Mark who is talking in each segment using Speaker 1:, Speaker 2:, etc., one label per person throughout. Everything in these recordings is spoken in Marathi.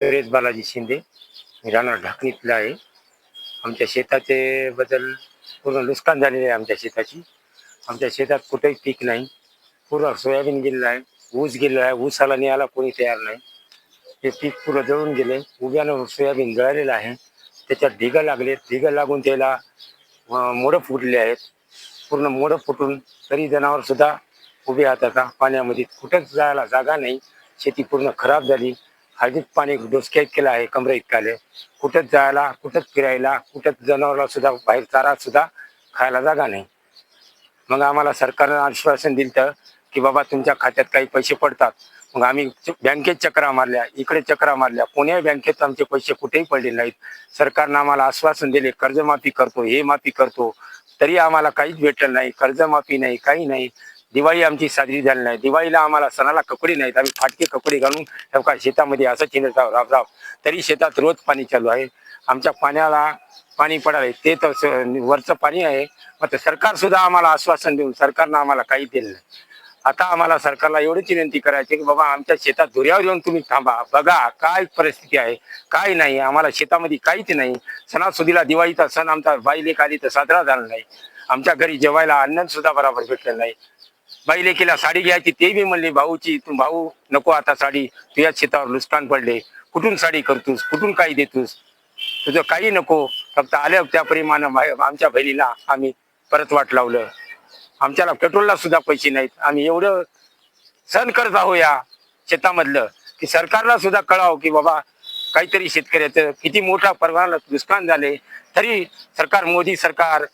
Speaker 1: सुरेश बालाजी शिंदे. मी राहणार ढाकणीतला आहे. आमच्या शेताचे बद्दल पूर्ण नुकसान झालेले आहे आमच्या शेताची. आमच्या शेतात कुठेही पीक नाही. पूर्ण सोयाबीन गेलेलं आहे. ऊस गेलेला आहे. ऊसाला न्यायला कोणी तयार नाही. हे पीक पूर्ण जळून गेले. उभ्यानं सोयाबीन जळालेलं आहे. त्याच्यात ढिगं लागले. ढिगं लागून त्याला अं, मोडं फुटले आहेत. पूर्ण मोडं फुटून तरी जनावर सुद्धा उभे राहतात. आता पाण्यामध्ये कुठंच जायला जागा नाही. शेती पूर्ण खराब झाली. हळदीत पाणी डोसक्यात केलं आहे कमरे इतकाले. कुठंच जायला कुठंच फिरायला कुठंच जनावरला सुद्धा बाहेर चारा सुद्धा खायला जागा नाही. मग आम्हाला सरकारनं आश्वासन दिलं की बाबा तुमच्या खात्यात काही पैसे पडतात. मग आम्ही बँकेत चक्रा मारल्या इकडे चक्रा मारल्या. कोण्याही बँकेत आमचे पैसे कुठेही पडले नाहीत. सरकारनं आम्हाला आश्वासन दिले कर्जमाफी करतो हे माफी करतो. तरी आम्हाला काहीच भेटलं नाही कर्जमाफी नाही काही नाही. दिवाळी आमची साजरी झाली नाही. दिवाळीला आम्हाला सणाला कपडे नाहीत. आम्ही फाटके कपडे घालून हे शेतामध्ये असं चिंत राब राब तरी शेतात रोज पाणी चालू आहे. आमच्या पाण्याला पाणी पडावे. ते तर वरचं पाणी आहे. मग सरकार सुद्धा आम्हाला आश्वासन देऊन सरकारनं आम्हाला काही दिलं नाही. आता आम्हाला सरकारला एवढीच विनंती करायची की बाबा आमच्या शेतात धुऱ्यावर येऊन तुम्ही थांबा. बघा काय परिस्थिती आहे. काय नाही. आम्हाला शेतामध्ये काहीच नाही. सणासुदीला दिवाळीचा सण आमचा बाईले आली तर साजरा झाला नाही. आमच्या घरी जेवायला अन्न सुद्धा बरोबर भेटलेलं नाही. बाई लेकीला साडी घ्यायची ते बी म्हणले भाऊची तू भाऊ नको आता साडी. तुझ्याच शेतावर नुकसान पडले. कुठून साडी करतोस? कुठून काही देतोस? तुझं काही नको. फक्त आल्या त्या परिमाण आमच्या बहिणीला आम्ही परत वाट लावलं. आमच्याला पेट्रोलला सुद्धा पैसे नाहीत. आम्ही एवढं सहन करत आहो या शेतामधलं. की सरकारला सुद्धा कळावं की बाबा काहीतरी शेतकऱ्याचं किती मोठा परवाना नुकसान झाले. तरी सरकार मोदी सरकार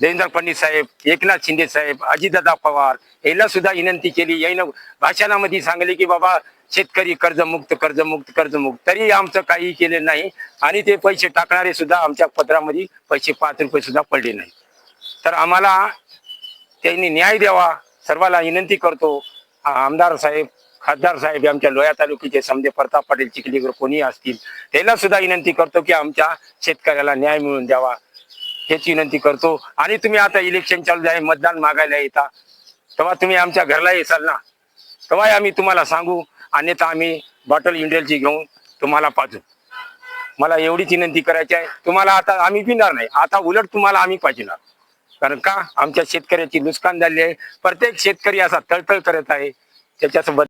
Speaker 1: देवेंद्र फडणवीस साहेब एकनाथ शिंदे साहेब अजितदादा पवार याला सुद्धा विनंती केली. यानं भाषणामध्ये सांगले की बाबा शेतकरी कर्जमुक्त कर्जमुक्त कर्जमुक्त. तरी आमचं काही केलं नाही. आणि ते पैसे टाकणारे सुद्धा आमच्या पत्रामध्ये पैसे पाच रुपये सुद्धा पडले नाही तर आम्हाला त्यांनी न्याय द्यावा सर्वाला विनंती करतो. आमदार साहेब खासदार साहेब आमच्या लोया तालुक्याचे समजे प्रताप पाटील चिखलीगर कोणी असतील त्यांना सुद्धा विनंती करतो की आमच्या शेतकऱ्याला न्याय मिळवून द्यावा. हेच विनंती करतो. आणि तुम्ही आता इलेक्शन चालू आहे मतदान मागायला येता. तेव्हा तुम्ही आमच्या घरला येसाल ना? तेव्हा आम्ही तुम्हाला सांगू अन्यथा आम्ही बॉटल इंडियलची घेऊन तुम्हाला पाजू मला एवढीच विनंती करायची आहे. तुम्हाला आता आम्ही पिणार नाही. आता उलट तुम्हाला आम्ही पाजणार कारण का? आमच्या शेतकऱ्याची नुकसान झाली आहे. प्रत्येक शेतकरी असा तळतळ करत आहे. त्याच्यासोबत